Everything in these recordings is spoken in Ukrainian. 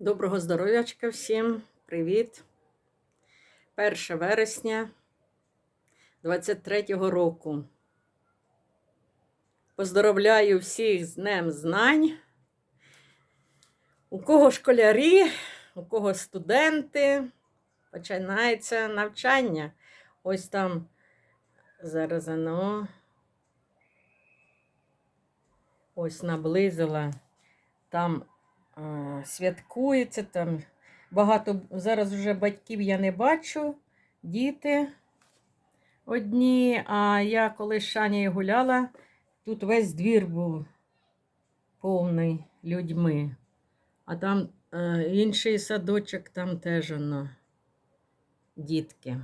Доброго здоров'ячка всім. Привіт. 1 вересня 23-го року. Поздоровляю всіх з Днем Знань. У кого школярі, у кого студенти. Починається навчання. Ось там зараз воно. Ось наблизила. Там святкується там. Багато зараз вже батьків я не бачу, діти одні. А я коли з Шанією гуляла, тут весь двір був повний людьми. А там е, інший садочок, там теж воно, дітки.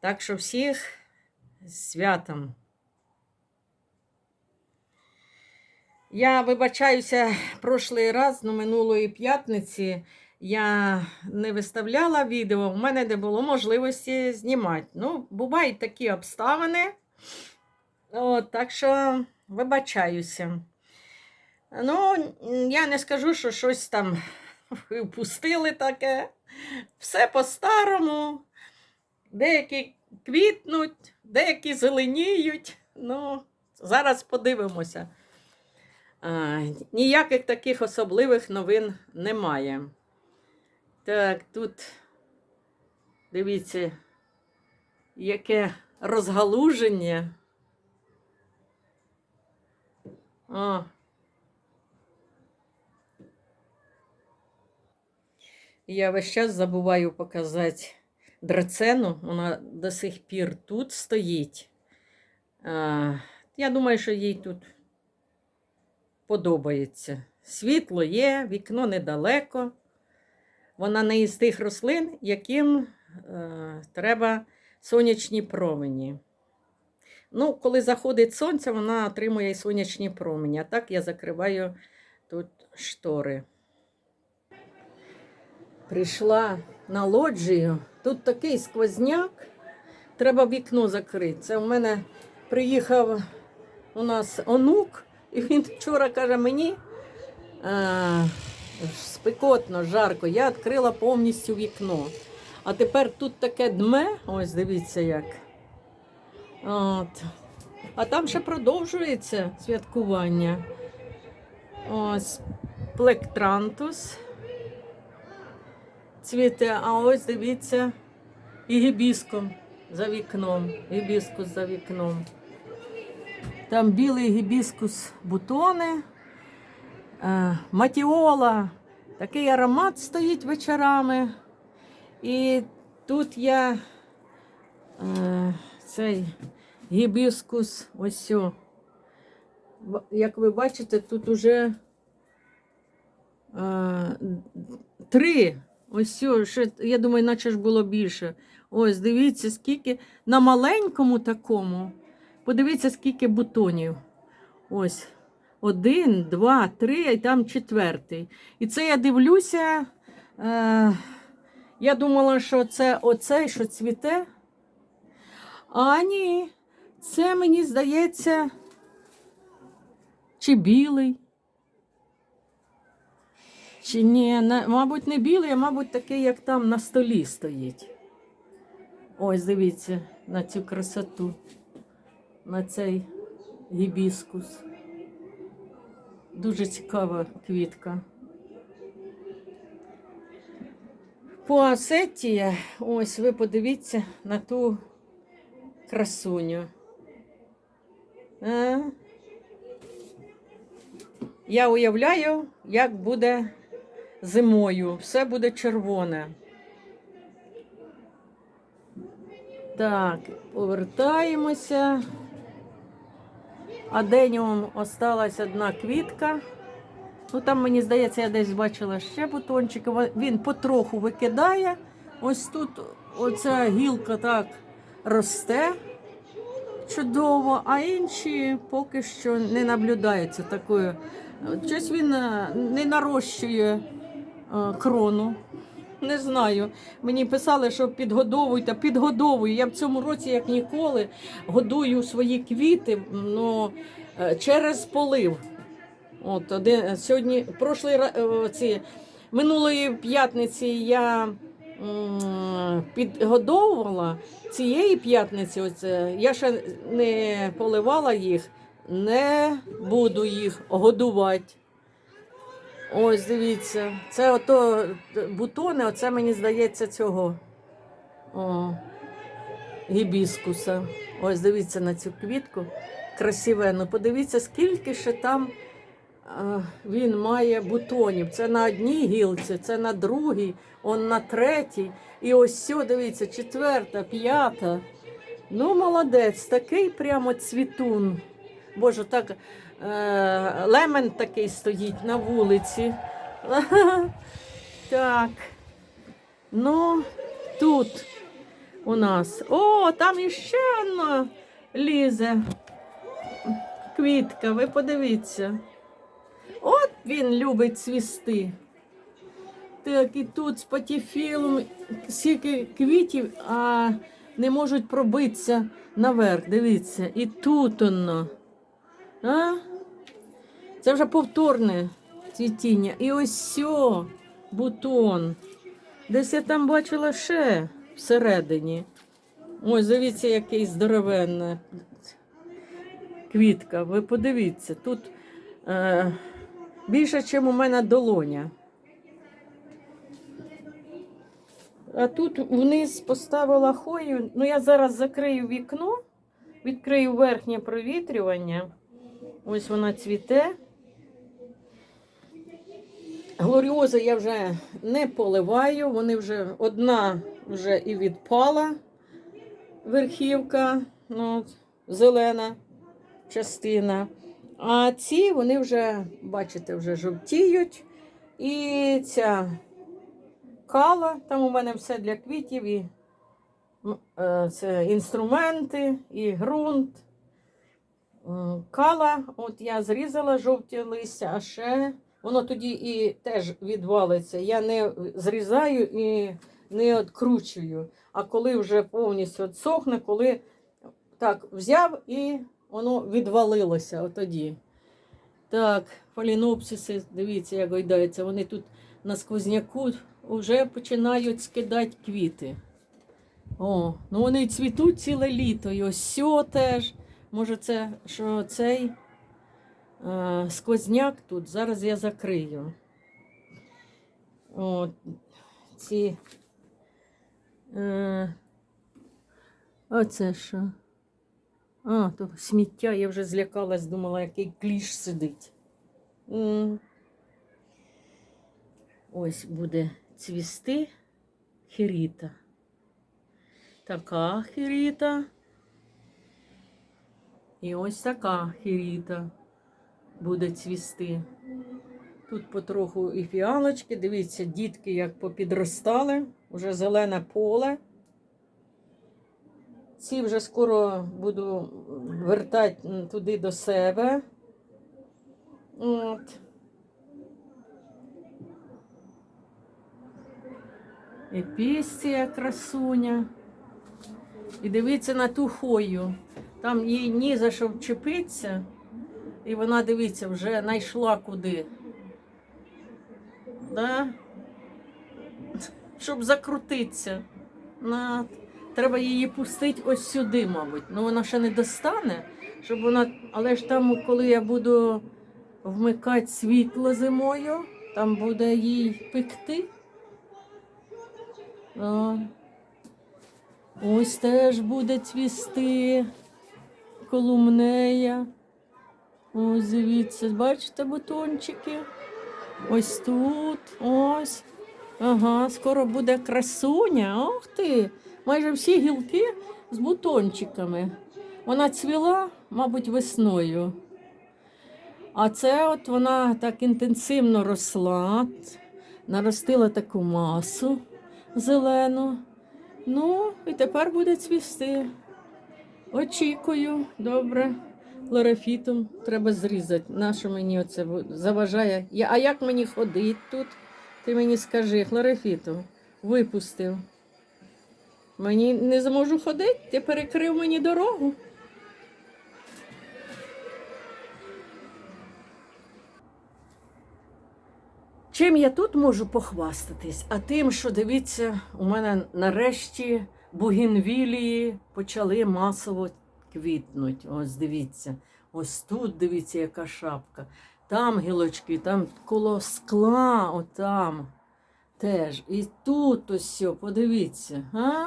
Так що всіх з святом. Я вибачаюся прошлий раз, ну минулої п'ятниці я не виставляла відео, у мене не було можливості знімати. Ну, бувають такі обставини. От, так що вибачаюся. Ну, я не скажу, що щось там впустили таке. Все по-старому. Деякі квітнуть, деякі зеленіють. Ну, зараз подивимося. Ніяких таких особливих новин немає. Так, тут дивіться, яке розгалуження. О. Я весь час забуваю показати драцену, вона до сих пір тут стоїть. Я думаю, що їй тут подобається. Світло є, вікно недалеко. Вона не із тих рослин, яким е, треба сонячні промені. Ну, коли заходить сонце, вона отримує і сонячні промені. А так я закриваю тут штори. Прийшла на лоджію. Тут такий сквозняк. Треба вікно закрити. Це в мене приїхав у нас онук. І він вчора каже мені а, спекотно, жарко, я відкрила повністю вікно. А тепер тут таке дме, ось дивіться як. От. А там ще продовжується святкування. Ось плектрантус. Цвіте, а ось дивіться, і гібіском за вікном. Гібіскус за вікном. Там білий гібіскус бутони, е, матіола. Такий аромат стоїть вечорами. І тут я е, цей гібіскус, ось. Б- Як ви бачите, тут уже е, три. Ось, ще, я думаю, наче ж було більше. Ось, дивіться, скільки на маленькому такому. Подивіться, скільки бутонів. Ось. Один, два, три, і там четвертий. І це я дивлюся. Е, я думала, що це оцей, що цвіте. А ні, це мені здається, чи білий. Чи ні, не, мабуть, не білий, а мабуть, такий, як там на столі стоїть. Ось, дивіться на цю красоту на цей гібіскус. Дуже цікава квітка. Поасетія, ось ви подивіться на ту красуню. А? Я уявляю, як буде зимою. Все буде червоне. Так, повертаємося. Аденіум осталась одна квітка. Ну там, мені здається, я десь бачила ще бутончики. Він потроху викидає. Ось тут оця гілка так росте чудово, а інші поки що не наблюдаються такою. Щось він е, не нарощує е, крону. Не знаю. Мені писали, що підгодовуйте, підгодовую. Я в цьому році, як ніколи, годую свої квіти ну, е, через полив. От один сьогодні, прошлий е, ці минулої п'ятниці я підгодовувала. Цієї п'ятниці, оце, я ще не поливала їх, не буду їх годувати. Ось дивіться, це ото бутони, оце мені здається цього о, гібіскуса. Ось дивіться на цю квітку. Красиве. Ну подивіться, скільки ще там е, він має бутонів. Це на одній гілці, це на другій, он на третій. І ось сьо, дивіться, четверта, п'ята. Ну, молодець, такий прямо цвітун. Боже, так е, лемен такий стоїть на вулиці. Так. Ну, тут у нас. О, там іще одна лізе. Квітка, ви подивіться. От він любить цвісти. Так, і тут з патіфілом стільки квітів, а не можуть пробитися наверх. Дивіться. І тут воно. А? Це вже повторне цвітіння. І ось бутон. Десь я там бачила ще всередині. Ось, дивіться, який здоровенна квітка. Ви подивіться, тут е, більше, ніж у мене долоня. А тут вниз поставила хою. Ну, я зараз закрию вікно, відкрию верхнє провітрювання. Ось вона цвіте. Глоріози я вже не поливаю, вони вже одна вже і відпала верхівка, ну, зелена частина. А ці вони вже, бачите, вже жовтіють. І ця кала, там у мене все для квітів, і е, це інструменти, і ґрунт. Кала, от я зрізала жовті листя, а ще воно тоді і теж відвалиться. Я не зрізаю і не откручую. А коли вже повністю відсохне, коли так взяв і воно відвалилося отоді. Так, фалінопсиси, дивіться, як гойдаються. Вони тут на сквозняку вже починають скидати квіти. О, ну вони цвітуть ціле літо. І ось сьо теж. Може, це що цей сквозняк тут. Зараз я закрию. От, ці. Е, оце що? А, то сміття, я вже злякалась, думала, який кліш сидить. Ось буде цвісти хіріта. Така хіріта. І ось така хіріта буде цвісти. Тут потроху і фіалочки. Дивіться, дітки як попідростали, вже зелене поле. Ці вже скоро буду вертати туди до себе. От. Епістія красуня. І дивіться на ту хою. Там їй ні за що вчепитися. І вона, дивіться, вже знайшла куди. Да? Щоб закрутитися. На... Треба її пустити ось сюди, мабуть. Ну вона ще не достане, щоб вона. Але ж там, коли я буду вмикати світло зимою, там буде їй пекти. О. Ось теж буде цвісти колумнея. Ось дивіться, бачите бутончики? Ось тут, ось. Ага, скоро буде красуня. Ох ти! Майже всі гілки з бутончиками. Вона цвіла, мабуть, весною. А це от вона так інтенсивно росла, наростила таку масу зелену. Ну, і тепер буде цвісти. Очікую, добре. Ларафітом треба зрізати. Нащо мені оце заважає? Я, а як мені ходити тут? Ти мені скажи, хлорофітом випустив. Мені не зможу ходити, ти перекрив мені дорогу. Чим я тут можу похвастатись? А тим, що дивіться, у мене нарешті бугінвілії почали масово квітнуть. Ось дивіться. Ось тут дивіться, яка шапка. Там гілочки, там коло скла, отам теж. І тут ось подивіться. А?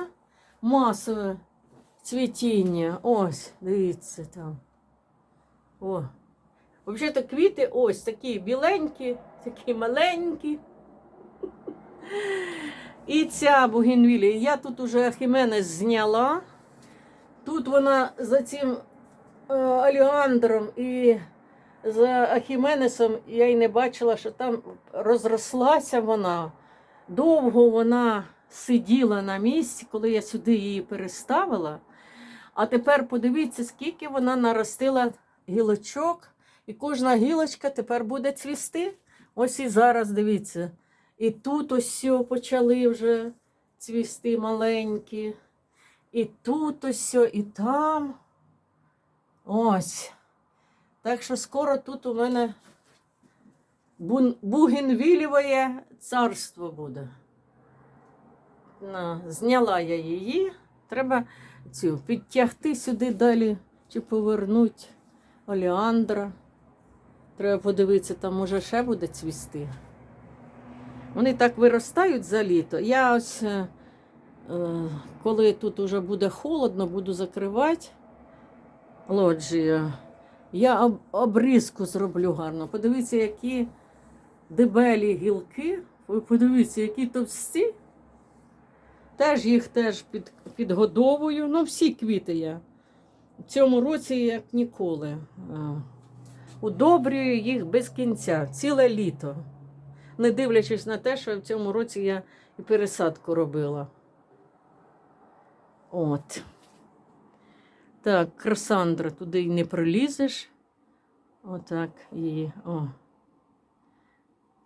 Масове цвітіння. Ось, дивіться там. О. Взагалі-то квіти ось такі біленькі, такі маленькі. І ця бугенвілія. Я тут уже Хіменес зняла. Тут вона за цим е, аліандром і за Ахіменесом я й не бачила, що там розрослася вона. Довго вона сиділа на місці, коли я сюди її переставила. А тепер подивіться, скільки вона наростила гілочок, і кожна гілочка тепер буде цвісти. Ось і зараз дивіться. І тут ось почали вже цвісти маленькі. І тут ось, і там. Ось. Так що скоро тут у мене бугенвіліве царство буде. Зняла я її. Треба цю підтягти сюди далі чи повернути оліандра. Треба подивитися, там може ще буде цвісти. Вони так виростають за літо. Я ось, е, коли тут уже буде холодно, буду закривати лоджію. Я обрізку зроблю гарно. Подивіться, які дебелі гілки. Ви подивіться, які товсті. Теж їх теж під, підгодовую. Ну, всі квіти я. В цьому році, як ніколи. е, Удобрюю їх без кінця, ціле літо. Не дивлячись на те, що в цьому році я і пересадку робила. От. Так, Красандра, туди й не пролізеш. Отак її. О.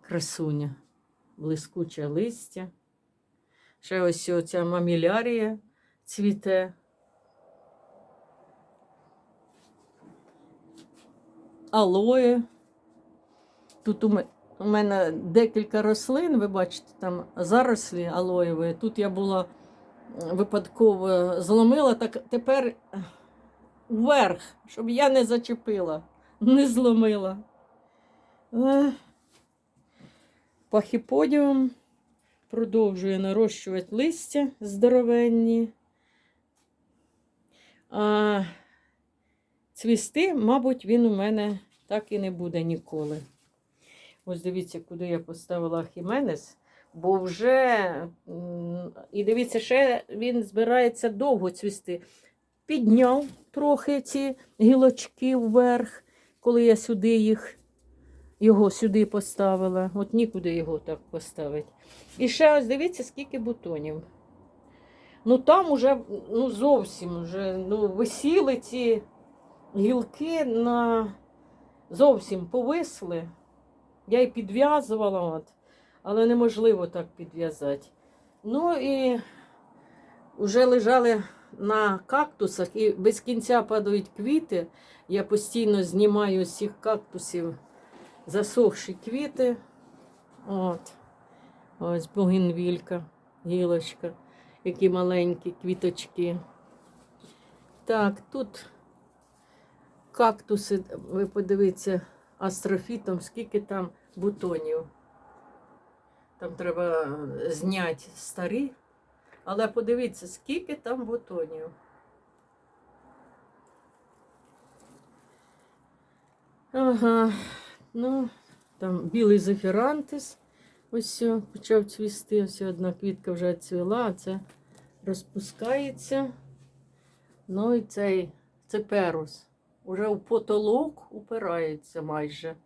Красуня. Блискуче листя. Ще ось оця мамілярія цвіте. Алоє. Тут у мене декілька рослин, ви бачите, там зарослі алоєві. Тут я була випадково зломила, так тепер вверх, щоб я не зачепила, не зломила. Е, Пахіподіум продовжує нарощувати листя здоровенні. А цвісти, мабуть, він у мене так і не буде ніколи. Ось дивіться, куди я поставила Хіменес, бо вже, і дивіться, ще він збирається довго цвісти. Підняв трохи ці гілочки вверх, коли я сюди їх, його сюди поставила. От нікуди його так поставити. І ще ось дивіться, скільки бутонів. Ну там уже ну, зовсім вже, ну, висіли ці гілки на зовсім повисли. Я й підв'язувала, от, але неможливо так підв'язати. Ну і вже лежали на кактусах і без кінця падають квіти. Я постійно знімаю з цих кактусів засохші квіти. От. Ось бугенвілька, гілочка, які маленькі квіточки. Так, тут кактуси, ви подивіться, астрофітом, скільки там бутонів. Там треба е, зняти старі, але подивіться, скільки там бутонів. Ага, ну, там білий зефірантис. Ось все, почав цвісти. Ось одна квітка вже цвіла, а це розпускається. Ну і цей цеперус. Уже у потолок упирається майже.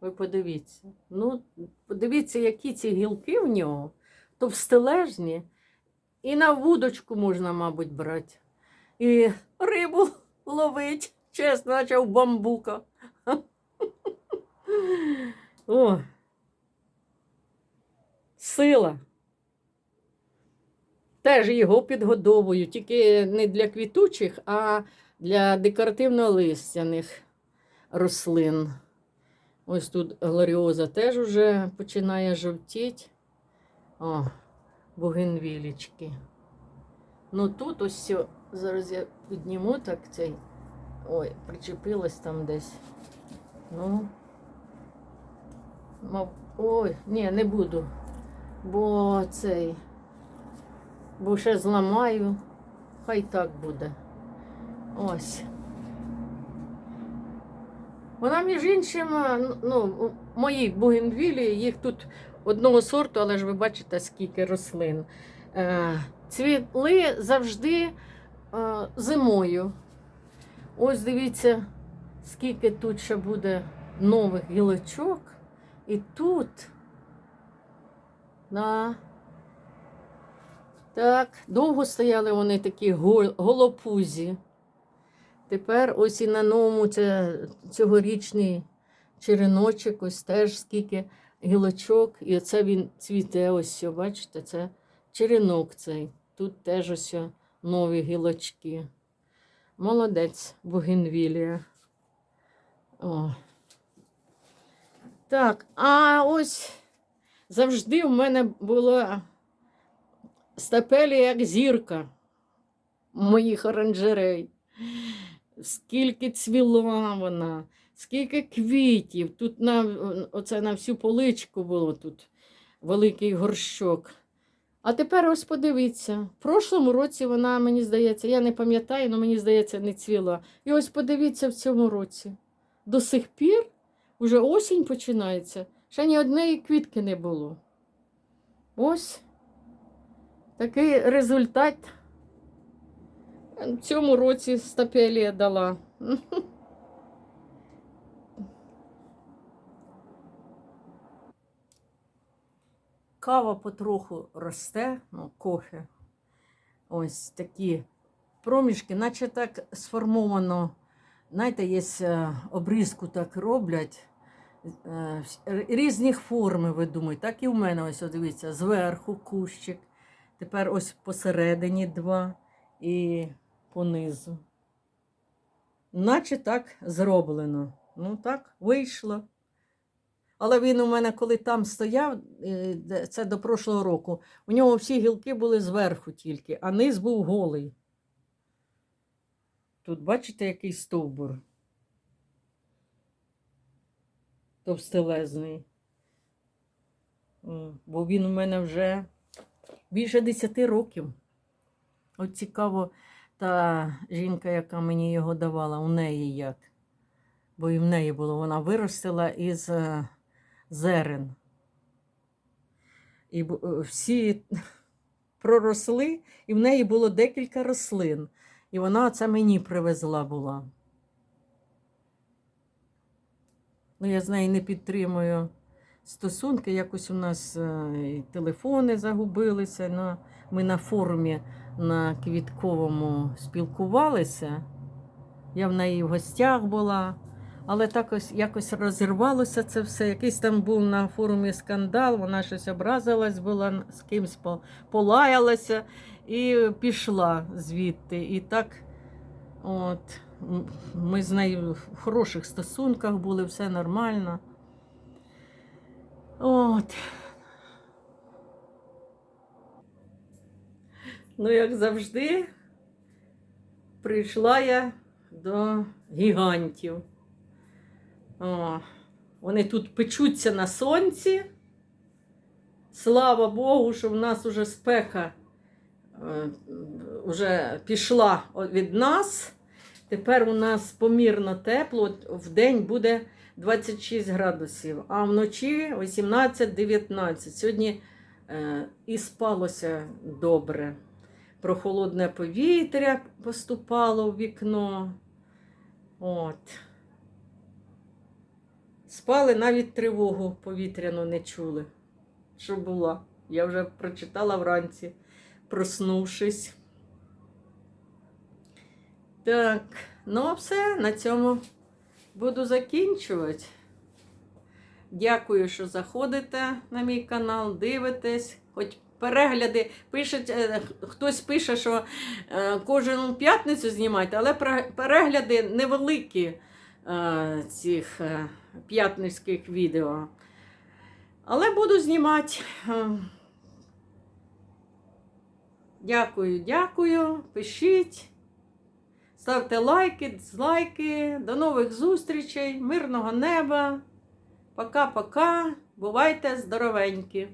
Ви подивіться. Ну, подивіться, які ці гілки в нього, товстележні. І на вудочку можна, мабуть, брати. І рибу ловить, чесно, наче в бамбука. О, сила. Теж його підгодовую, тільки не для квітучих, а для декоративно-листяних рослин. Ось тут глоріоза теж уже починає жовтіти. О, бугенвілічки. Ну тут ось сьо- зараз я підніму так цей. Ой, причепилась там десь. Ну. Мав... Ой, ні, не буду. Бо цей. Бо ще зламаю. Хай так буде. Ось. Вона, між іншим, е, ну, у моїй бугенвілі, їх тут одного сорту, але ж ви бачите, скільки рослин. Е, Цвіли завжди е, зимою. Ось дивіться, скільки тут ще буде нових гілочок. І тут. На. Так, довго стояли вони такі голопузі. Тепер ось і на новому це цьогорічний череночок, ось теж скільки гілочок. І оце він цвіте, ось, бачите, це черенок цей. Тут теж ось нові гілочки. Молодець, Бугенвілія. О. Так, а ось завжди в мене була стапелія як зірка моїх оранжерей. Скільки цвіла вона, скільки квітів. Тут на, оце на всю поличку було тут великий горщок. А тепер ось подивіться. В прошлому році вона, мені здається, я не пам'ятаю, але мені здається, не цвіла. І ось подивіться в цьому році. До сих пір уже осінь починається. Ще ні однієї квітки не було. Ось такий результат цьому році стапелія дала. Кава потроху росте, ну, кофе. Ось такі проміжки, наче так сформовано. Знаєте, є е, обрізку так роблять. е, Різних форми видумують. Так і в мене ось дивіться, зверху кущик. Тепер ось посередині два і понизу. Наче так зроблено. Ну так, вийшло. Але він у мене, коли там стояв, е, це до прошлого року, у нього всі гілки були зверху тільки, а низ був голий. Тут бачите, який стовбур. Товстелезний. Бо він у мене вже більше 10 років. От цікаво, та жінка, яка мені його давала, у неї як. Бо і в неї було, вона виростила із е, зерен. І е, всі проросли, і в неї було декілька рослин. І вона це мені привезла була. Ну, я з нею не підтримую стосунки. Якось у нас е, телефони загубилися. Ну, ми на форумі на квітковому спілкувалися. Я в неї в гостях була. Але так ось якось розірвалося це все. Якийсь там був на форумі скандал, вона щось образилась була, з кимсь полаялася і пішла звідти. І так, от, ми з нею в хороших стосунках були, все нормально. От. Ну, як завжди, прийшла я до гігантів. О, вони тут печуться на сонці. Слава Богу, що в нас уже спека е, вже пішла від нас. Тепер у нас помірно тепло. В день буде 26 градусів, а вночі 18-19. Сьогодні е, і спалося добре. Прохолодне повітря поступало в вікно. От. Спали, навіть тривогу повітряну не чули. Що була? Я вже прочитала вранці, проснувшись. Так, ну все, на цьому буду закінчувати. Дякую, що заходите на мій канал, дивитесь. Хоч перегляди пишуть, е, хтось пише, що е, кожну п'ятницю знімайте, але перегляди невеликі. е, цих п'ятницьких відео. Але буду знімати. Е, Дякую, дякую. Пишіть. Ставте лайки, дизлайки. До нових зустрічей, мирного неба. Пока-пока. Бувайте здоровенькі.